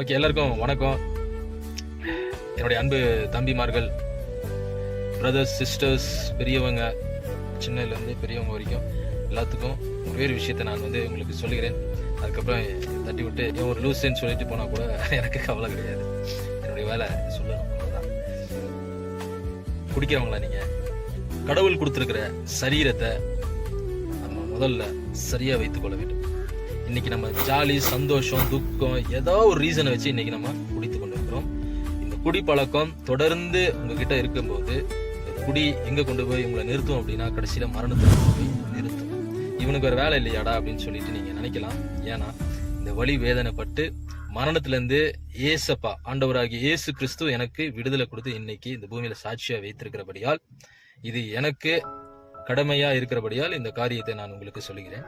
Okay எல்லாருக்கும் வணக்கம். என்னுடைய அன்பு தம்பிமார்கள் பிரதர்ஸ் சிஸ்டர்ஸ் பெரியவங்க சின்னதுலேருந்து பெரியவங்க வரைக்கும் எல்லாத்துக்கும் ஒரே ஒரு விஷயத்தை நான் வந்து உங்களுக்கு சொல்லுகிறேன். அதுக்கப்புறம் தட்டி விட்டு ஏன் ஒரு லூஸ்ன்னு சொல்லிட்டு போனால் கூட எனக்கு கவலை கிடையாது. என்னுடைய வேலை சொல்லணும். அவ்வளவுதான். குடிக்கிறவங்களா நீங்கள் கடவுள் கொடுத்துருக்கிற சரீரத்தை நம்ம முதல்ல சரியாக வைத்துக்கொள்ள வேண்டும். இன்னைக்கு நம்ம ஜாலி சந்தோஷம் துக்கம் ஏதோ ஒரு ரீசனை வச்சு இன்னைக்கு நம்ம குடித்து கொண்டு இருக்கிறோம் இந்த குடி பழக்கம் தொடர்ந்து உங்ககிட்ட இருக்கும்போது குடி எங்க கொண்டு போய் உங்களை நிறுத்தும் அப்படின்னா கடைசியில மரணத்தை கொண்டு போய் நிறுத்தும். இவனுக்கு ஒரு வேலை இல்லையாடா அப்படின்னு சொல்லிட்டு நீங்க நினைக்கலாம். ஏன்னா இந்த வழி வேதனைப்பட்டு மரணத்துல இருந்து ஏசப்பா ஆண்டவராகிய இயேசு கிறிஸ்து எனக்கு விடுதலை கொடுத்து இன்னைக்கு இந்த பூமியில சாட்சியா வைத்திருக்கிறபடியால் இது எனக்கு கடமையா இருக்கிறபடியால் இந்த காரியத்தை நான் உங்களுக்கு சொல்லுகிறேன்.